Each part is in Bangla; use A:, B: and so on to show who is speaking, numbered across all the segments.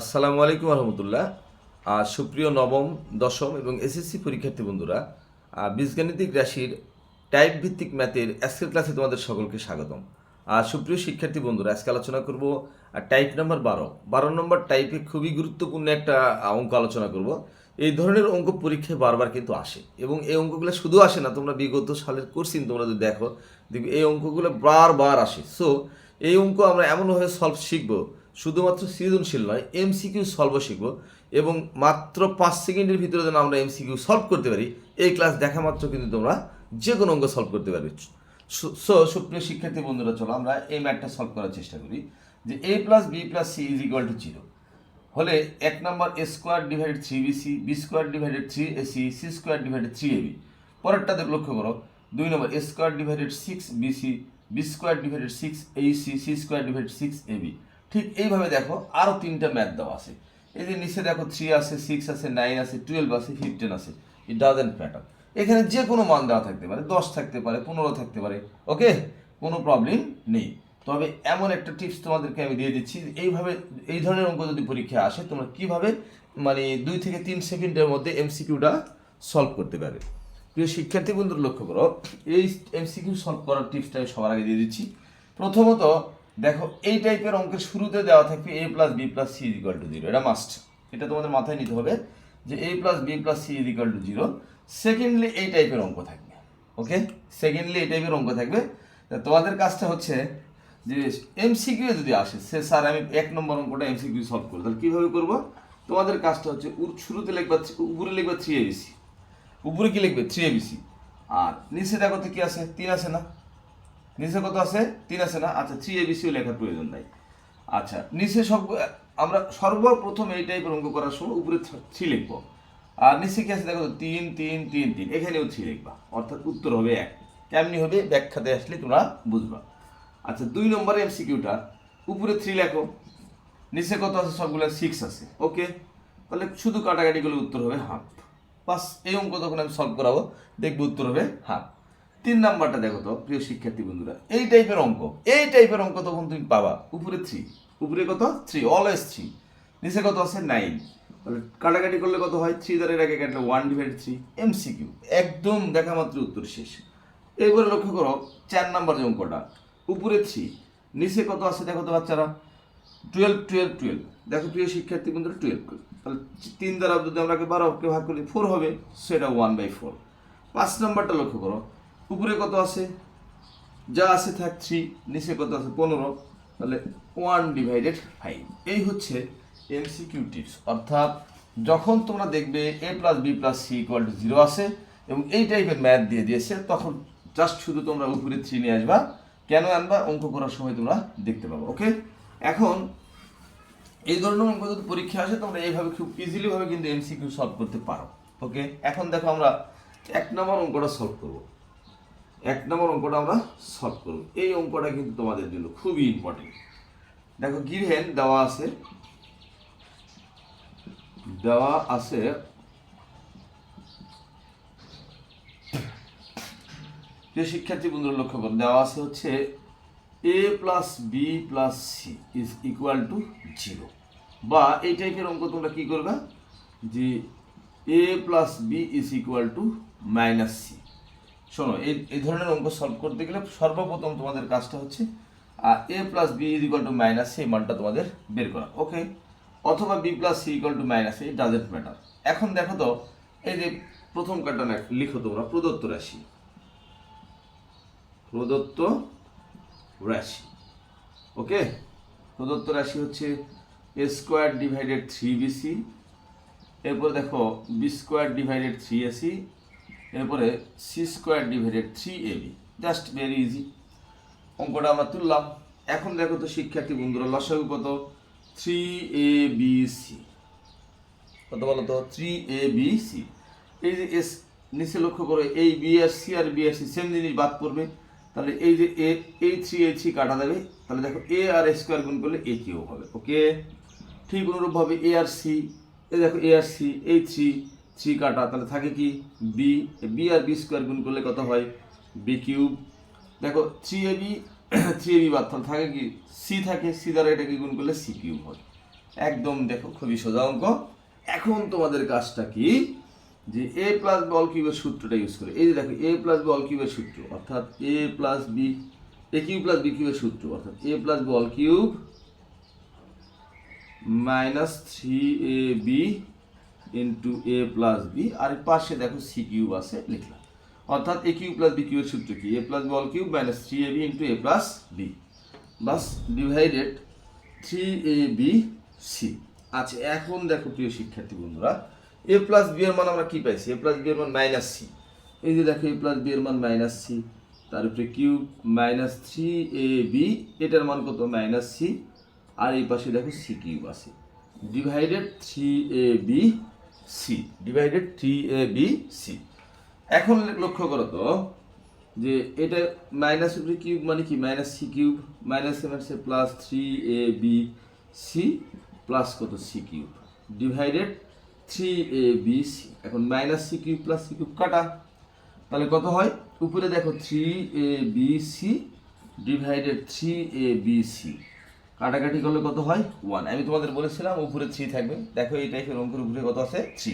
A: আসসালামু আলাইকুম রহমতুল্লাহ সুপ্রিয় নবম, দশম এবং এসএসসি পরীক্ষার্থী বন্ধুরা বীজগাণিতিক রাশির টাইপ ভিত্তিক ম্যাথের আজকের ক্লাসে তোমাদের সকলকে স্বাগতম। আর সুপ্রিয় শিক্ষার্থী বন্ধুরা, আজকে আলোচনা করব টাইপ নাম্বার বারো। বারো নম্বর টাইপে খুবই গুরুত্বপূর্ণ একটা অঙ্ক আলোচনা করব। এই ধরনের অঙ্ক পরীক্ষায় বারবার কিন্তু আসে এবং এই অঙ্কগুলো শুধু আসে না, তোমরা বিগত সালের কোর্সিন তোমরা যদি দেখো, দেখবে এই অঙ্কগুলো বারবার আসে। সো এই অঙ্ক আমরা এমনভাবে সলভ শিখব শুধুমাত্র সৃজনশীল নয় এমসিকিউ সলভও শিখব এবং মাত্র পাঁচ সেকেন্ডের ভিতরে যেন আমরা এমসিকিউ সলভ করতে পারি, এই ক্লাস দেখা মাত্র কিন্তু তোমরা যে কোনো অঙ্গ সলভ করতে পারবে। সো সুপ্রিয় শিক্ষার্থী বন্ধুরা, চলো আমরা এই ম্যাথটা সলভ করার চেষ্টা করি, যে A plus B plus C is equal to zero হলে এক নম্বর A square divided three B C B square divided three A C C square divided three A B পরেরটাতে লক্ষ্য করো, দুই নম্বর A square divided six B C B square divided six এই C C square divided six A B ঠিক এইভাবে দেখো আরও তিনটা ম্যাথ দেওয়া আছে। এই যে নিচে দেখো থ্রি আছে সিক্স আছে নাইন আছে টুয়েলভ আছে ফিফটিন আছে। ইট ডাজেন্ট ম্যাটার এখানে যে কোনো মান দেওয়া থাকতে পারে, দশ থাকতে পারে, পনেরো থাকতে পারে ওকে কোনো প্রবলেম নেই। তবে এমন একটা টিপস তোমাদেরকে আমি দিয়ে দিচ্ছি, এইভাবে, এই ধরনের অঙ্ক যদি পরীক্ষা আসে, তোমরা কীভাবে মানে দুই থেকে তিন সেকেন্ডের মধ্যে এমসিকিউটা সলভ করতে পারবে। প্রিয় শিক্ষার্থী বন্ধুরা, লক্ষ্য করো, এই এমসিকিউ সলভ করার টিপসটা আমি সবার আগে দিয়ে দিচ্ছি। প্রথমত দেখো, এই টাইপের অঙ্কের শুরুতে দেওয়া থাকবে A plus B plus C is equal to zero এটা মাস্ট এটা তোমাদের মাথায় নিতে হবে যে A plus B plus C is equal to zero secondly এই টাইপের অঙ্ক থাকবে। ওকে সেকেন্ডলি এই টাইপের অঙ্ক থাকবে। তোমাদের কাজটা হচ্ছে যে এমসিকিউ যদি আসে, সে স্যার আমি এক নম্বর অঙ্কটা এমসিকিউ সলভ করব। তাহলে কীভাবে করব? তোমাদের কাজটা হচ্ছে শুরুতে লিখবা উপরে লিখবা থ্রি এবিসি উপরে কি লিখবে? থ্রি এবিসি আর নিচে দেখো তো কী আছে? তিন আছে না? নিচে কত আছে? তিন আছে না? আচ্ছা থ্রি এবিসিও লেখার প্রয়োজন নাই। আচ্ছা নিচে সব, আমরা সর্বপ্রথম এই টাইপের অঙ্ক করার সময় উপরে থ্রি লিখব। আর নিচে কি আছে? দেখো, তিন তিন তিন তিন। এখানেও থ্রি লিখবা। অর্থাৎ উত্তর হবে এক। কেমনি হবে? ব্যাখ্যাতে আসলে তোমরা বুঝবা। আচ্ছা দুই নম্বরে এমসিকিউটা উপরে থ্রি লেখো। নিচে কত আছে? সবগুলো সিক্স আছে। ওকে? তাহলে শুধু কাটাকাটি করলে উত্তর হবে হাফ। বাস, এই অঙ্ক তখন আমি সলভ করাবো। দেখব উত্তর হবে হাফ। তিন নাম্বারটা দেখো তো, প্রিয় শিক্ষার্থী বন্ধুরা। এই টাইপের অঙ্ক, এই টাইপের অঙ্ক তখন তুমি পাবা। উপরে থ্রি উপরে কত? থ্রি অলওয়েজ থ্রি নিচে কত আছে? নাইন কাটাকাটি করলে কত হয়? থ্রি দ্বারা আগে কাটলে ওয়ান ডিভাইড থ্রি এমসিকিউ একদম দেখা মাত্র উত্তর শেষ। এবারে লক্ষ্য করো, চার নাম্বার যে অঙ্কটা। উপরে থ্রি নিচে কত আছে দেখো তো বাচ্চারা? টুয়েলভ টুয়েলভ টুয়েলভ দেখো প্রিয় শিক্ষার্থী বন্ধুরা টুয়েলভ তাহলে তিন দ্বারা যদি আমরা বারোকে ভাগ করি ফোর হবে, সেটা ওয়ান বাই ফোর পাঁচ নাম্বারটা লক্ষ্য করো। উপরে কত আছে? যা আছে থাক থ্রি নিচে কত আছে? পনেরো। তাহলে ওয়ান ডিভাইডেড ফাইভ এই হচ্ছে এমসিকিউ টিপস অর্থাৎ যখন তোমরা দেখবে A plus B plus C equal to zero আছে এবং এই টাইপের ম্যাথ দিয়ে দিয়েছে, তখন জাস্ট শুধু তোমরা উপরে থ্রি নিয়ে আসবা। কেন আনবা? অঙ্ক করার সময় তোমরা দেখতে পাবো ওকে এখন এই ধরনের অঙ্ক যদি পরীক্ষা আসে, তোমরা এইভাবে খুব ইজিলিভাবে কিন্তু এমসিকিউ সলভ করতে পারো ওকে এখন দেখো আমরা এক নম্বর অঙ্কটা সলভ করব। এক নম্বর অঙ্কটা আমরা সলভ করব। এই অঙ্কটা কিন্তু তোমাদের জন্য খুবই ইম্পর্টেন্ট দেখো গিভেন দেওয়া আছে। দেওয়া আছে যে শিক্ষার্থী বন্ধুরা লক্ষ্য করো, দেওয়া আছে হচ্ছে A plus B plus C is equal to zero বা এই টাইপের অঙ্ক তোমরা কি করবে? যে A plus B is equal to minus C শোনো, এই এই ধরনের অঙ্ক সলভ করতে গেলে সর্বপ্রথম তোমাদের কাজটা হচ্ছে আর A plus B is equal to minus C মানটা তোমাদের বের করা ওকে অথবা B plus C equal to minus C doesn't matter এখন দেখো তো, এই যে প্রথম কাটা লিখো তোমরা, প্রদত্ত রাশি। প্রদত্ত রাশি ওকে প্রদত্ত রাশি হচ্ছে A square divided three BC এরপর দেখো B square divided three AC এরপরে C square divided three A B just very easy অঙ্কটা আমরা তুললাম। এখন দেখো তো শিক্ষার্থী বন্ধুরা, লসাগু কত? থ্রি এ বি সি কত বলো তো? থ্রি এ বি সি এই যে এস, নিচে লক্ষ্য করো, এই বি আর সি আর বি আর সি সেম জিনিস বাদ পড়বে। তাহলে এই যে এ, এই থ্রি এই থ্রি কাটা যাবে। তাহলে দেখো এ আর স্কোয়ার গুণ করলে এ কিউ হবে ওকে ঠিক অনুরূপভাবে এ আর সি এই দেখো এ আর সি এই থ্রি থ্রি কাটা তাহলে থাকে কি? বি বি আর বি স্কোয়ার গুণ করলে কত হয়? বি কিউব দেখো three A B three A B বাদ, তাহলে থাকে কি? সি থাকে সি দ্বারা এটাকে গুণ করলে সি কিউব হয়। একদম দেখো, খুবই সোজা অঙ্ক। এখন তোমাদের কাজটা কি? যে এ প্লাস বল কিউবের সূত্রটা ইউজ করে। এই যে দেখো এ প্লাস বল কিউবের সূত্র, অর্থাৎ A plus B A cube plus B কিউবের সূত্র, অর্থাৎ A plus ball cube minus three A B into A plus B আর পাশে দেখো সি কিউব আছে, লিখলাম। অর্থাৎ এ কিউব প্লাস বি কিউবের সূত্র কি? A plus ball cube minus three A B into A plus B bus divided three A B C আচ্ছা এখন দেখো প্রিয় শিক্ষার্থী বন্ধুরা এ প্লাস বি এর মান আমরা কি পাইছি? এ প্লাস বি এর মান মাইনাস সি এই যে দেখো এ প্লাস বি এর মান মাইনাস সি তার উপরে cube minus three A B এটার মান কত? মাইনাস সি আর এই পাশে দেখো সি কিউব আছে। Divided three A B C divided three A B C এখন লক্ষ্য করো তো যে এটা মাইনাস উপরে কিউব মানে কি? মাইনাস সি কিউব মাইনাস মাইনাসে plus three A B C plus কত? C cube divided three A B C এখন minus C cube plus C cube কাটা। তাহলে কত হয়? উপরে দেখো three A B C divided three A B C কাটাকাটি করলে কত হয়? ওয়ান আমি তোমাদের বলেছিলাম উপরে থ্রি থাকবে। দেখো এই টাইপের অঙ্কের উপরে কত আছে? থ্রি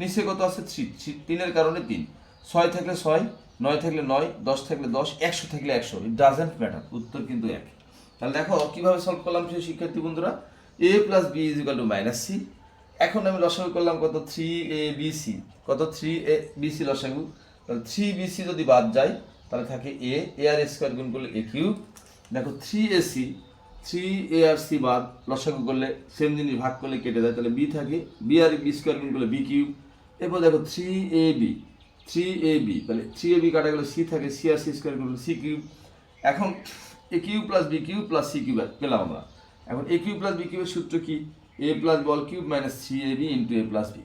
A: নিচে কত আছে? থ্রি থ্রি তিনের কারণে তিন। ছয় থাকলে ছয়, নয় থাকলে নয়, দশ থাকলে দশ, একশো থাকলে একশো। ইট ডাজেন্ট ম্যাটার উত্তর কিন্তু এক তাহলে দেখো কীভাবে সলভ করলাম প্রিয় শিক্ষার্থী বন্ধুরা? A plus B is equal to minus C এখন আমি লসাগু করলাম কত? থ্রি এ বি সি কত? থ্রি এ বি সি লসাগু। তাহলে থ্রি বি সি যদি বাদ যায়, তাহলে থাকে এ এ আর স্কোয়ার গুণ করলে এ কিউব দেখো three A C three A R C বাদ লসাগু করলে সেম জিনিস ভাগ করলে কেটে যায়, তাহলে বি থাকে। বি আর বি স্কোয়ার গুণ করলে বি কিউব এরপর দেখো three A B three A B তাহলে থ্রি এ বি কাটা গেলে সি থাকে সি আর সি স্কোয়ার গুণ সি কিউব এখন A cube plus B cube plus C cube পেলাম আমরা। এখন এ কিউ প্লাস বি কিউবের সূত্র কি? A plus ball cube minus three A B into A plus B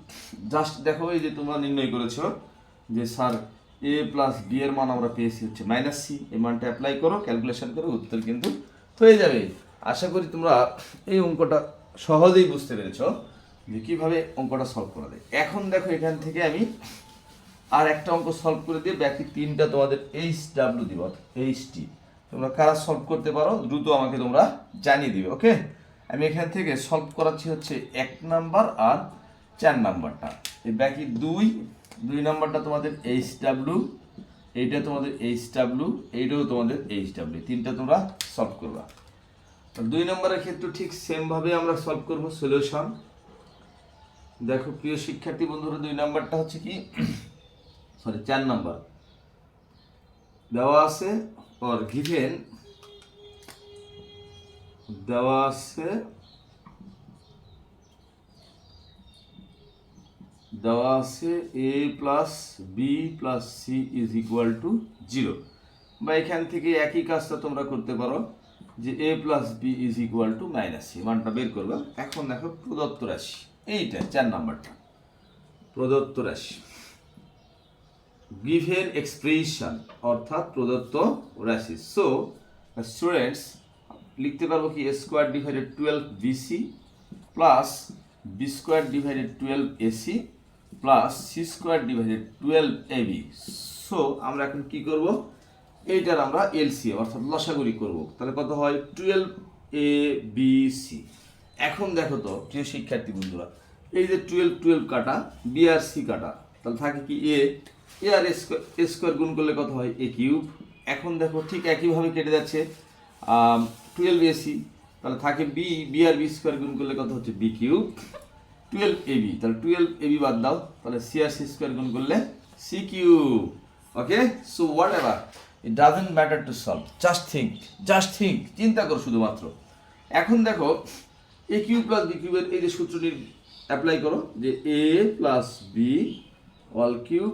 A: just দেখো এই যে তোমরা নির্ণয় করেছ যে স্যার এ প্লাস বি এর মান আমরা পেয়েছি হচ্ছে মাইনাস সি এই মানটা অ্যাপ্লাই করো ক্যালকুলেশন করো, উত্তর কিন্তু হয়ে যাবে। আশা করি তোমরা এই অঙ্কটা সহজেই বুঝতে পেরেছ যে কীভাবে অঙ্কটা সলভ করা যায়। এখন দেখো এখান থেকে আমি আর একটা অঙ্ক সলভ করে দিয়ে বাকি তিনটা তোমাদের এইচ ডাব্লিউ দিব এইচ টি তোমরা কারা সলভ করতে পারো দ্রুত আমাকে তোমরা জানিয়ে দিবে ওকে আমি এখান থেকে সলভ করাচ্ছি হচ্ছে এক নাম্বার আর চার নাম্বারটা। এই বাকি দুই দুই নাম্বারটা তোমাদের এইচ ডাব্লিউ এইটা তোমাদের এইচ ডাব্লিউ এইটাও তোমাদের এইচ ডাব্লিউ তিনটা তোমরা সলভ করবা। দুই নম্বরের ক্ষেত্রে ঠিক সেমভাবে আমরা সলভ করব সলিউশন দেখো, প্রিয় শিক্ষার্থী বন্ধুরা, দুই নাম্বারটা হচ্ছে কি? সরি চার নম্বর। দেওয়া আছে অর গিভেন দেওয়া আছে। দেওয়া আছে A plus B plus C is equal to zero বা এখান থেকে একই কাজটা তোমরা করতে পারো। যে A plus B is equal to minus C মানটা বের করবে। এখন দেখো প্রদত্ত রাশি, এইটা চার নাম্বারটা। প্রদত্ত রাশি। গিভেন এক্সপ্রেশন, অর্থাৎ প্রদত্ত রাশি। সো স্টুডেন্টস লিখতে পারব কি? Square divided twelve BC plus B square divided twelve AC plus C square divided twelve AB so আমরা এখন কি করব? এইটার আমরা এলসি অর্থাৎ লসাগুরি করব। তাহলে কত হয়? টুয়েলভ এ বি সি এখন দেখো তো, প্রিয় শিক্ষার্থী বন্ধুরা, এই যে টুয়েলভ টুয়েলভ কাটা বি আর সি কাটা, তাহলে থাকে কি এ এ আর এ স্কোয়ার গুণ করলে কত হয়? এ কিউব এখন দেখো ঠিক একইভাবে কেটে যাচ্ছে। টুয়েলভ এসি তাহলে থাকে বি বি আর বি স্কোয়ার গুণ করলে কত হচ্ছে? বি কিউব টুয়েলভ এবি তাহলে টুয়েলভ এবি বাদ দাও। তাহলে সি আর সি স্কোয়ার গুণ করলে C cube okay so whatever it doesn't matter to solve just think just think চিন্তা করো শুধুমাত্র। এখন দেখো এ কিউ প্লাস বি কিউবের এই যে সূত্রটি অ্যাপ্লাই করো, যে A plus B all cube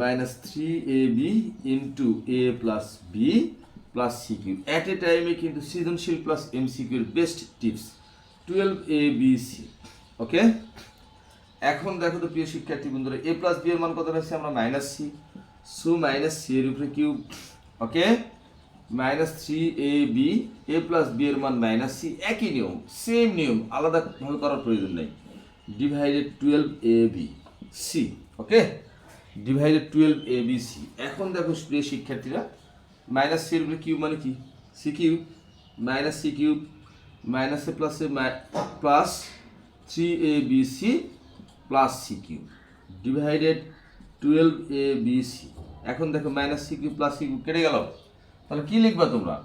A: minus three A B into A plus B plus C cube at a টাইমে কিন্তু সৃজনশীল plus M C কিউর best tips twelve A B C okay এখন দেখো তো প্রিয় শিক্ষার্থী বন্ধুরা এ প্লাস বি এর মান কত রয়েছে? আমরা minus C so minus C এর উপরে cube okay minus three A B A plus B এর মান মাইনাস সি একই নিয়ম সেম নিয়ম আলাদাভাবে করার প্রয়োজন নেই। Divided twelve A B C okay divided twelve A B C এখন দেখো প্রিয় শিক্ষার্থীরা মাইনাস সি এর উপরে কিউব মানে কি? C cube minus C cube minus A plus A plus three A B C plus C cube divided twelve A B C এখন দেখো minus C cube plus C cube কেটে গেল। তাহলে কি লিখবা তোমরা?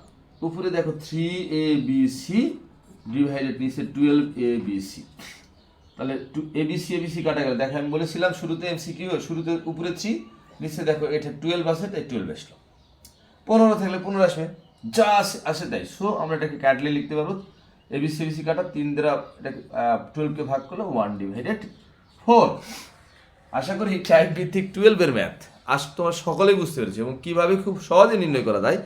A: উপরে দেখো three A B C divided নিচে টুয়েলভ এ বি সি তাহলে two A B C A B C কাটা গেল। দেখো আমি বলেছিলাম শুরুতে এমসিকিউ শুরুতে উপরে থ্রি নিচে দেখো এটা টুয়েলভ আছে তাই টুয়েলভ আসলো। পনেরো থাকলে পনেরো আসবে। যা আসে আসে তাই। সো আমরা এটাকে কাটলে লিখতে পারব। এবিসি এবিসি কাটা, তিন দ্বারা এটাকে টুয়েলভকে ভাগ করলে ওয়ান ডিভাইডেড ফোর আশা করি টাইপ ভিত্তিক টুয়েলভের ম্যাথ আজ তোমার সকলেই বুঝতে পেরেছ এবং কীভাবে খুব সহজে নির্ণয় করা যায়,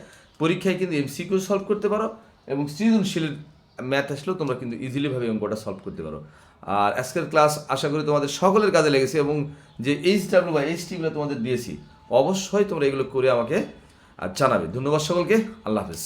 A: পরীক্ষায় কিন্তু এমসিকিউ সলভ করতে পারো এবং সৃজনশীলের ম্যাথ আসলেও তোমরা কিন্তু ইজিলিভাবে অঙ্কটা সলভ করতে পারো। আর আজকের ক্লাস আশা করি তোমাদের সকলের কাজে লেগেছে এবং যে এইচ ডাব্লিউ বা এইচ টিগুলো তোমাদের দিয়েছি, অবশ্যই তোমরা এগুলো করে আমাকে জানাবে। ধন্যবাদ সকলকে। আল্লাহ হাফিজ।